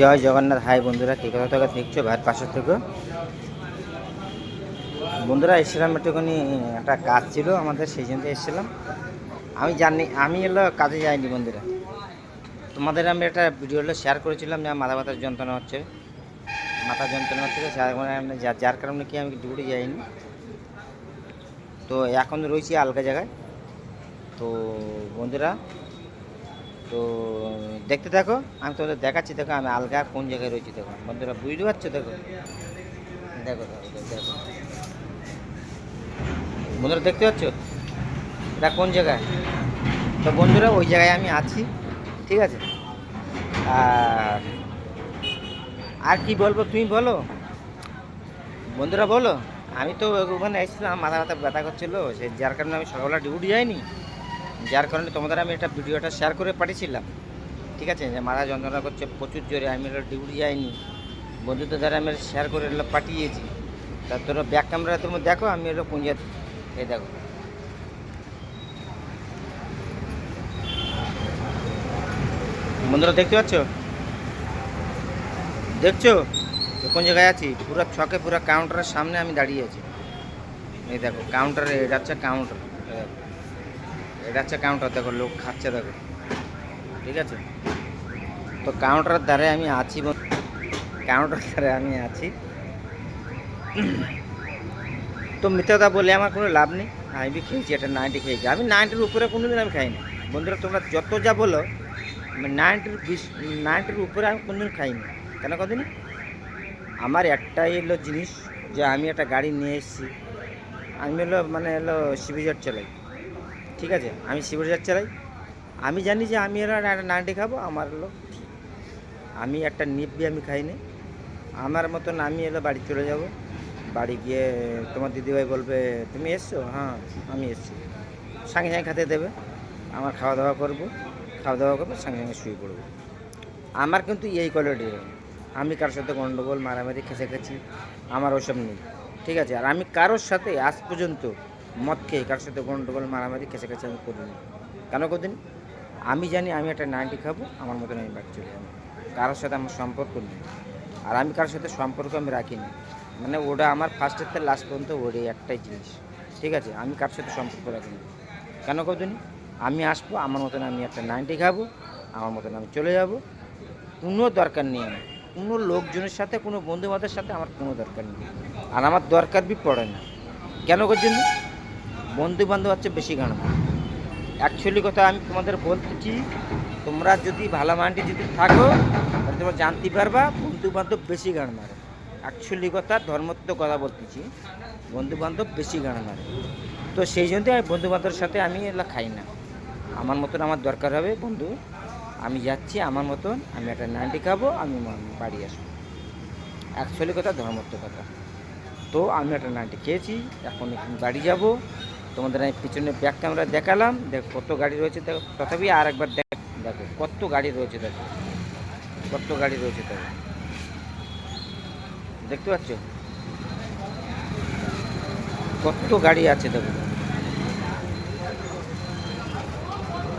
জয় Jagannath. High বন্ধুরা, কে কথা থেকে দেখছ ভাইয়ের পাশে থেকে বন্ধুরা, এসেছিলাম একটুখানি, একটা কাজ ছিল আমাদের, সেই জন্য এসেছিলাম। আমি জানি, আমি এলো কাজে যাইনি বন্ধুরা। তোমাদের আমি একটা ভিডিও হলো শেয়ার করেছিলাম, যে মাথা ব্যথার যন্ত্রণা হচ্ছে। মাথা যন্ত্রণা হচ্ছে যার যার কারণে কি আমি ডিউটি যাইনি। তো এখন রয়েছি আলগা জায়গায়। তো বন্ধুরা, তো দেখতে থাকো আমি তোমাদের দেখাচ্ছি দেখো আমি আলগা কোন জায়গায় রয়েছি দেখো। বন্ধুরা বুঝতে পারছ দেখো? দেখো দেখো, বন্ধুরা দেখতে পাচ্ছ? এটা কোন জায়গায়? তো বন্ধুরা ওই জায়গায় আমি আছি ঠিক আছে? আর আর কি বলব তুমি বলো? বন্ধুরা বলো? আমি তো ওখানে এসেছিলাম মাথা মাথা ব্যথা করছিল সে যার কারণে আমি সকালবেলা ডিউটি যাইনি। যার কারণে তোমাদের আমি একটা ভিডিওটা শেয়ার করে পাঠিয়েছিলাম। ঠিক আছে? যে মাথা যন্ত্রণা করছে, প্রচুর জোরে। আমি হলো ডিউটি যাইনি। বন্ধুদের দ্বারা আমি শেয়ার করে হলো পাঠিয়েছি। তা তোরা ব্যাক ক্যামেরা তুমি দেখো, আমি কোন জায়গা এই দেখো। বন্ধুরা দেখতে পাচ্ছ? দেখছ? কোন জায়গায় আছি? পুরো ছকে পুরো কাউন্টারের সামনে আমি দাঁড়িয়ে আছি। এই দেখো কাউন্টারে এটা হচ্ছে কাউন্টার এটা হচ্ছে কাউন্টার দেখো, লোক খাচ্ছে, দেখো। ঠিক আছে? তো কাউন্টারের ধারে আমি আছি কাউন্টার ধারে আমি আছি। তো মিথ্যা কথা বলে আমার কোনো লাভ নেই। আমি বি খেয়েছি এটা নাইনটি খেয়েছি। আমি নাইনটির উপরে কোনো দিন আমি খাইনি। বন্ধুরা, তোমরা যত যা বলো নাইনটির বিশ নাইনটির উপরে আমি কোনোদিন খাইনি। কেন কদিন আমার একটাই হলো জিনিস, যে আমি একটা গাড়ি নিয়ে এসেছি। আমি হলো মানে হলো সিভিজার চালাই। ঠিক আছে? আমি সিভিজার চালাই। আমি জানি যে আমি এরা নাইনটি খাব, আমার হলো আমি একটা নিববি আমি খাইনি। আমার মতন আমি এলো বাড়ি চলে যাব। বাড়ি গিয়ে তোমার দিদিভাই বলবে, তুমি এসছো? হ্যাঁ আমি এসছি। সঙ্গে সঙ্গে খেতে দেবে। আমার খাওয়া দাওয়া করব। খাওয়া দাওয়া করব, সঙ্গে সঙ্গে শুয়ে পড়ব। আমার কিন্তু এই কোয়ালিটি আমি কারোর সাথে গণ্ডগোল মারামারি, খেসে খেছি, আমার ওসব নেই। ঠিক আছে? আর আমি কারোর সাথে আজ পর্যন্ত মদ খেয়ে কারোর সাথে গণ্ডগোল মারামারি খেঁচেখেছি আমি করিনি। কেন কদিন আমি জানি আমি একটা নাইনটি খাব, আমার মতন আমি বাড়ি চলে যাব। কারোর সাথে আমার সম্পর্ক নেই। আর আমি কারোর সাথে সম্পর্ক আমি রাখিনি। মানে ওটা আমার ফার্স্টের থেকে লাস্ট পর্যন্ত ওটাই একটাই জিনিস। ঠিক আছে? আমি কারোর সাথে সম্পর্ক রাখি রাখিনি। কেন কদিন আমি আসব, আমার মতন আমি একটা নাইনটি খাব, আমার মতন আমি চলে যাব। কোনো দরকার নেই আমার। কোনো লোকজনের সাথে, কোনো বন্ধু বান্ধবের সাথে আমার কোনো দরকার নেই। আর আমার দরকার বি পড়ে না। কেন করছেন বন্ধু বান্ধব হচ্ছে বেশি গান অ্যাকচুয়ালি কথা আমি তোমাদের বলতেছি, তোমরা যদি ভালো মানটি যদি থাকো, তাহলে তোমরা জানতে পারবা বন্ধু বান্ধব বেশি গান মারে। অ্যাকচুয়ালি কথা ধর্মত্ব কথা বলতেছি বন্ধু বান্ধব বেশি গান মারে। তো সেই জন্য আমি বন্ধু বান্ধবের সাথে আমি এগুলো খাই না। আমার মতন আমার দরকার হবে, বন্ধু, আমি যাচ্ছি, আমার মতন আমি একটা নাইনটি খাব, আমি বাড়ি আসব। অ্যাকচুয়ালি কথা ধর্মত্ব কথা। তো আমি একটা নাইনটি খেয়েছি, এখন বাড়ি যাব তোমাদের আমি পিছনে ব্যাক ক্যামেরা দেখালাম, দেখ কত গাড়ি রয়েছে, দেখো তথাপি আর একবার দেখ, দেখো, কত গাড়ি রয়েছে, দেখো, কত গাড়ি রয়েছে, দেখো। দেখতে পাচ্ছ? কত গাড়ি আছে, দেখো।